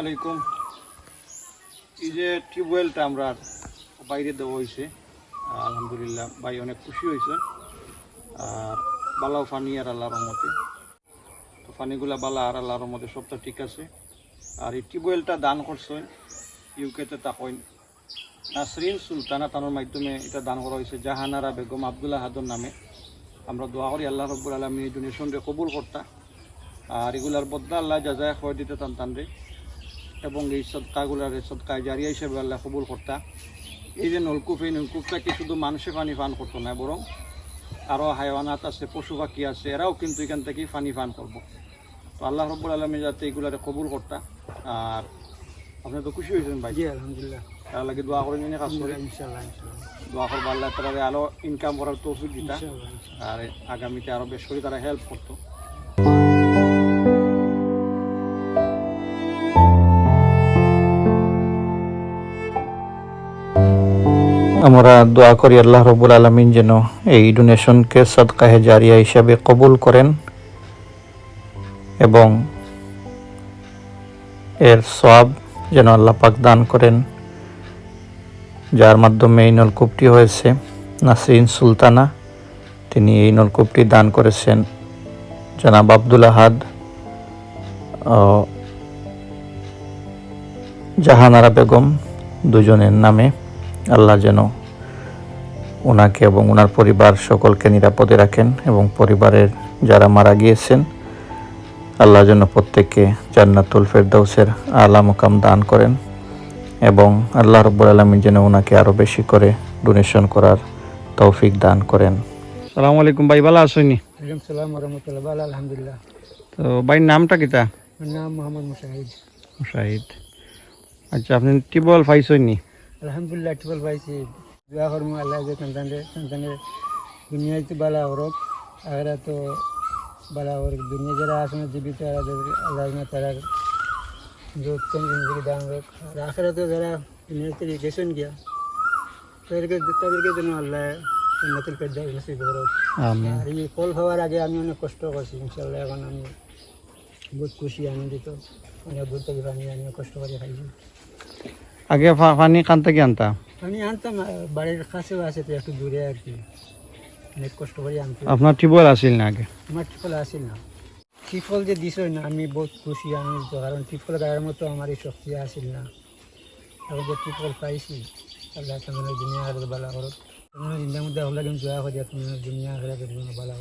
আলাইকুম। এই যে টিউবওয়েলটা আমরা বাইরে দেওয়া হয়েছে, আলহামদুলিল্লাহ ভাই অনেক খুশি হয়েছে। আর বালাও ফানি আর আল্লাহর রহমতে। তো ফানিগুলা বালা আর আল্লাহর রহমতে সবটা ঠিক আছে। আর এই টিউবওয়েলটা দান করছেন ইউকেতে তাকইন নাসরিন সুলতানা তানোর মাধ্যমে এটা দান করা হয়েছে জাহানারা বেগম আবদুল্লাহ হাদর নামে। আমরা দোয়া করি আল্লাহ রব্বুল আলমী এই ডোনেশনকে কবুল করতা। আর এগুলার বদলা আল্লাহ যাজায় খয় দিতে তান তান টানরে এবং এই সদকাগুলার সদকায় জারিয়া হিসেবে আল্লাহ কবুল করতা। এই যে নলকূপ এই নলকূপটাকে শুধু মানুষে পানি পান করতো না বরং আরও হাইওয়ানাত আছে পশু পাখি আছে এরাও কিন্তু এখান থেকেই পানি পান করব। তো আল্লাহ রব্বুল আলমী যাতে এগুলারে কবুল করতা। আর আপনি তো খুশি হয়েছেন ভাই? জি আলহামদুলিল্লাহ। তার লাগে দোয়া করে নিয়ে কাজ করে দোয়া করব আল্লাহ তারা আরও ইনকাম করার তৌফিক দিতা। আর আগামীতে আরও বেশ করে তারা হেল্প করতো। আমরা দোয়া করি আল্লাহ রবুল আলমিন যেন এই ডোনেশনকে সদকাহে জারিয়া হিসাবে কবুল করেন এবং এর সব যেন আল্লাহ পাক দান করেন, যার মাধ্যমে এই নলকূপটি হয়েছে নাসরিন সুলতানা। তিনি এই নলকূপটি দান করেছেন জনাব আব্দুল আহাদ জাহানারা বেগম দুজনের নামে। আল্লাহ যেন ওনাকে এবং ওনার পরিবার সকলকে নিরাপদে রাখেন এবং পরিবারের যারা মারা গিয়েছেন আল্লাহ যেন প্রত্যেককে জান্নাতুল ফেরদাউসের আলা মুকাম দান করেন এবং আল্লাহ রব্বুল আলমিন যেন ওনাকে আরও বেশি করে ডোনেশন করার তৌফিক দান করেন। সালামু আলাইকুম ভাই ভালো আসুনি সালাম রহমতুল্লাহ ভালো আলহামদুলিল্লাহ। তো ভাইয়ের নামটা কিতা আমার নাম মোহাম্মদ মুশাহিদ। শাহিদ আচ্ছা আপনি টিউবওয়েল পাইছনি আলহামদুলিল্লাহ টিপল পাইছি দোয়া করব আল্লাহ যে সন্তানের সন্তানের দুনিয়াতে বালা হরক আর তো বালা হরক দুনিয়া যারা আসলে জীবিত তাদের আল্লাহ না তারা উত্তম জিনিসগুলি দান হোক আর আখেরা তো যারা দুনিয়াতে গেছেন গিয়া তাদেরকে তাদেরকে যেন আল্লাহ নতুন পেদ্দা নসিব করক আমিন আর এই ফল খাওয়ার আগে আমি অনেক কষ্ট করছি ইনশাল্লাহ এখন আমি বহুত খুশি আনন্দিত অনেক দূর থেকে পানি আমিও কষ্ট করে খাইছি আগে পানি কান থেকে আনতা? আমি আনতাম বাড়ির আছে তো একটু দূরে আর কি। অনেক কষ্ট করে আনতাম আপনার টিউবওয়েল আসিল না আগে? আমার টিফল আসেন না। টিফল যে দিছ না আমি বহুত খুশি আনন্দিত কারণ টিফল গায়ের মতো আমার এই শক্তি আসেন না। এখন যে টিফল পাইছি আল্লাহ তোমার দুনিয়া আগে বালা করত তোমার জিন্দার মধ্যে হলে কিন্তু করি তোমার দুনিয়া আগে বালা